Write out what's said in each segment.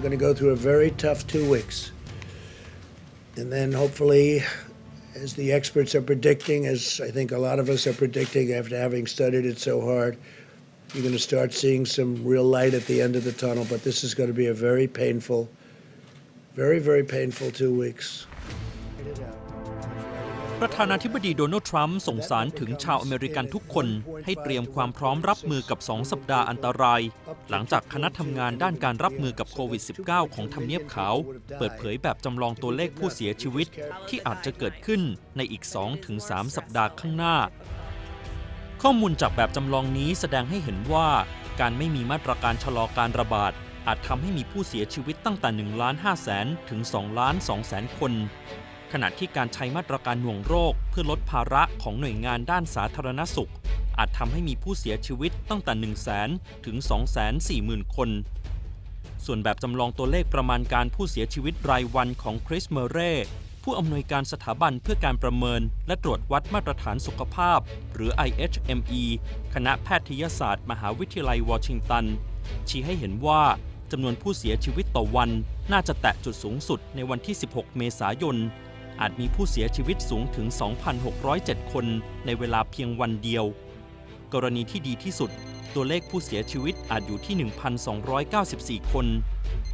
We're going to go through a very tough two weeks. And then hopefully, as the experts are predicting, as I think a lot of us are predicting after having studied it so hard, you're going to start seeing some real light at the end of the tunnel. But this is going to be a very painful, very, very painful two weeks. ประธานาธิบดีโดนัลด์ทรัมป์ส่งสารถึงชาวอเมริกันทุกคน ให้เตรียมความพร้อมรับมือกับ 2 สัปดาห์อันตราย หลังจากคณะทำงานด้านการรับมือกับโควิด -19 ของทำเนียบขาว เปิดเผยแบบจำลองตัวเลขผู้เสียชีวิตที่อาจจะเกิดขึ้นในอีก 2-3 สัปดาห์ข้างหน้า ข้อมูลจากแบบจำลองนี้แสดงให้เห็นว่า การไม่มีมาตรการชะลอการระบาดอาจทำให้มีผู้เสียชีวิตตั้งแต่1ล้าน5แสนถึง2ล้าน2แสนคน ขณะที่การใช้มาตรการหน่วงโรคเพื่อลดภาระของหน่วยงานด้านสาธารณสุข อาจทำให้มีผู้เสียชีวิตตั้งแต่ 1 0 0 0 0แสนถึง 2 4 0 0 0 0 คน ส่วนแบบจำลองตัวเลขประมาณการผู้เสียชีวิตรายวันของคริสเมเร่ผู้อำนวยการสถาบันเพื่อการประเมิน และตรวจวัดมาตรฐานสุขภาพ หรือ IHME คณะแพทยศาสตร์ มหาวิทยาลัยวอชิงตัน ชี้ให้เห็นว่าจำนวนผู้เสียชีวิตต่อวัน น่าจะแตะจุดสูงสุดในวันที่ 16 เมษายน อาจมีผู้เสียชีวิตสูงถึง 2,607 คนในเวลาเพียงวันเดียว กรณีที่ดีที่สุด ตัวเลขผู้เสียชีวิตอาจอยู่ที่ 1,294 คน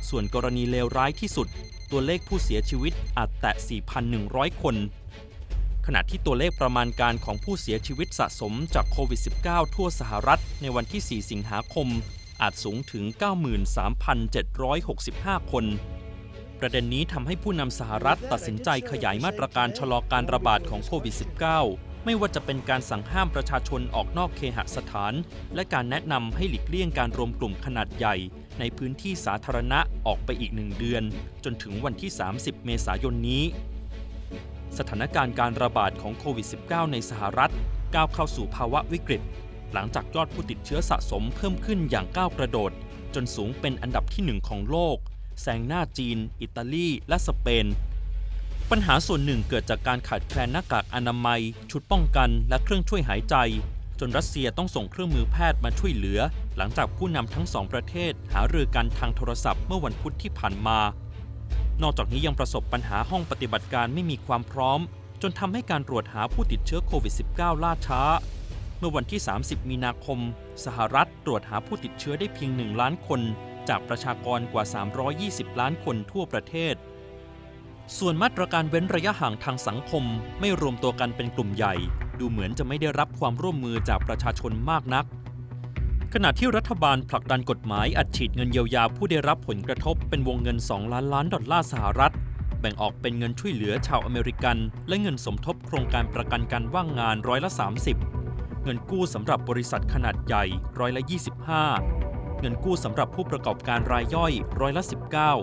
ส่วนกรณีเลวร้ายที่สุด ตัวเลขผู้เสียชีวิตอาจแตะ 4,100 คน ขณะที่ตัวเลขประมาณการของผู้เสียชีวิตสะสมจากโควิด -19 ทั่วสหรัฐในวันที่ 4 สิงหาคม อาจสูงถึง 93,765 คน ประเด็นนี้ทำให้ผู้นำสหรัฐตัดสินใจขยายมาตรการชะลอการระบาดของโควิด -19 ไม่ว่าจะเป็นการสั่งห้ามประชาชนออกนอกเคหสถาน และการแนะนำให้หลีกเลี่ยงการรวมกลุ่มขนาดใหญ่ ในพื้นที่สาธารณะออกไปอีกหนึ่งเดือน จนถึงวันที่ 30 เมษายนนี้ สถานการณ์การระบาดของโควิด -19 ในสหรัฐก้าวเข้าสู่ภาวะวิกฤต หลังจากยอดผู้ติดเชื้อสะสมเพิ่มขึ้นอย่างก้าวกระโดด จนสูงเป็นอันดับที่หนึ่งของโลก แซงหน้าจีน อิตาลีและสเปน ปัญหาส่วนหนึ่งเกิดจากการขาดแคลนหน้ากากอนามัย ชุดป้องกันและเครื่องช่วยหายใจ จนรัสเซียต้องส่งเครื่องมือแพทย์มาช่วยเหลือ หลังจากผู้นำทั้งสองประเทศ หารือกันทางโทรศัพท์เมื่อวันพุธที่ผ่านมา นอกจากนี้ยังประสบปัญหาห้องปฏิบัติการไม่มีความพร้อม จนทำให้การตรวจหาผู้ติดเชื้อโควิด -19 ล่าช้าเมื่อวันที่ 30 มีนาคม สหรัฐตรวจหาผู้ติดเชื้อได้เพียง 1 ล้านคน จากประชากรกว่า 320 ล้านคนทั่วประเทศ ส่วนมาตรการเว้นระยะห่างทางสังคมไม่รวมตัวกันเป็นกลุ่มใหญ่ ดูเหมือนจะไม่ได้รับความร่วมมือจากประชาชนมากนัก ขณะที่รัฐบาลผลักดันกฎหมายอัดฉีดเงินเยียวยาผู้ได้รับผลกระทบเป็นวงเงิน 2 ล้านล้านดอลลาร์สหรัฐ แบ่งออกเป็นเงินช่วยเหลือชาวอเมริกัน และเงินสมทบโครงการประกันการว่างงานร้อยละ 30เงินกู้สำหรับบริษัทขนาดใหญ่ร้อยละ 25 เงินกู้สำหรับผู้ประกอบการรายย่อยร้อยละ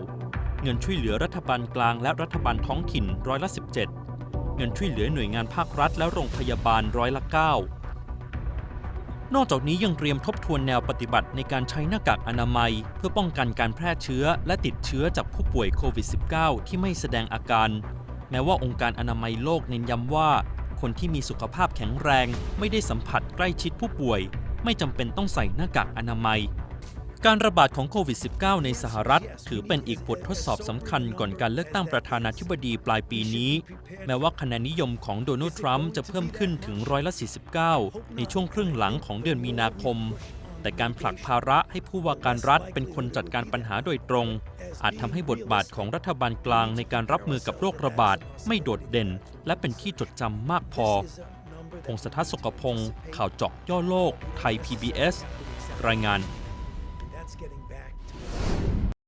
19 เงินช่วยเหลือรัฐบาลกลางและรัฐบาลท้องถิ่นร้อยละ 17 เงินช่วยเหลือหน่วยงานภาครัฐและโรงพยาบาลร้อยละ 9 นอกจากนี้ยังเตรียมทบทวนแนวปฏิบัติในการใช้หน้ากากอนามัย เพื่อป้องกันการแพร่เชื้อและติดเชื้อจากผู้ป่วยโควิด -19 ที่ไม่แสดงอาการ แม้ว่าองค์การอนามัยโลกเน้นย้ำว่า คนที่มีสุขภาพแข็งแรง ไม่ได้สัมผัสใกล้ชิดผู้ป่วย ไม่จำเป็นต้องใส่หน้ากากอนามัย การระบาดของโควิด -19 ในสหรัฐ ถือเป็นอีกบททดสอบสำคัญก่อนการเลือกตั้งประธานาธิบดีปลายปีนี้ แม้ว่าคะแนนนิยมของโดนัลด์ทรัมป์จะเพิ่มขึ้นถึงร้อยละ 49 ในช่วงครึ่งหลังของเดือนมีนาคม แต่การผลักภาระให้ผู้ว่าการรัฐเป็นคนจัดการปัญหาโดยตรง อาจทำให้บทบาทของรัฐบาลกลางในการรับมือกับโรคระบาดไม่โดดเด่น และเป็นที่จดจำมากพอ พงศธรสกพงศ์ข่าวเจาะย่อโลก ไทย PBS รายงาน